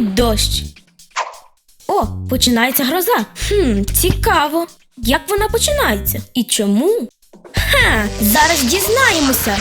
дощ. О, починається гроза. Хм, цікаво. Як вона починається? І чому? Ха, зараз дізнаємося.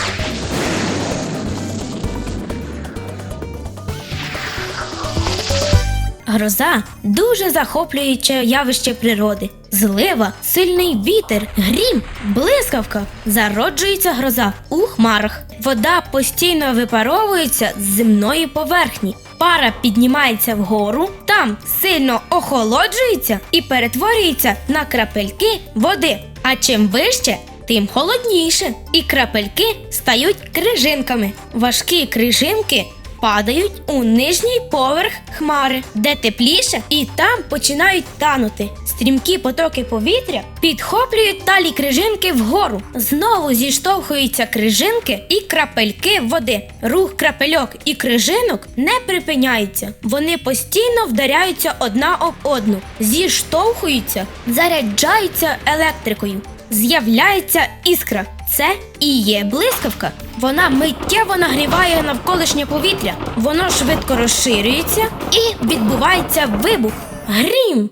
Гроза дуже захоплююче явище природи. Злива, сильний вітер, грім, блискавка. Зароджується гроза у хмарах. Вода постійно випаровується з земної поверхні. Пара піднімається вгору, там сильно охолоджується і перетворюється на крапельки води. А чим вище, тим холодніше. І крапельки стають крижинками. Важкі крижинки падають у нижній поверх хмари, де тепліше, і там починають танути. Стрімкі потоки повітря підхоплюють талі крижинки вгору. Знову зіштовхуються крижинки і крапельки води. Рух крапельок і крижинок не припиняється. Вони постійно вдаряються одна об одну, зіштовхуються, заряджаються електрикою. З'являється іскра. Це і є блискавка. Вона миттєво нагріває навколишнє повітря. Воно швидко розширюється і відбувається вибух. Грім.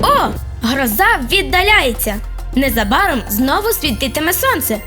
О, гроза віддаляється. Незабаром знову світитиме сонце.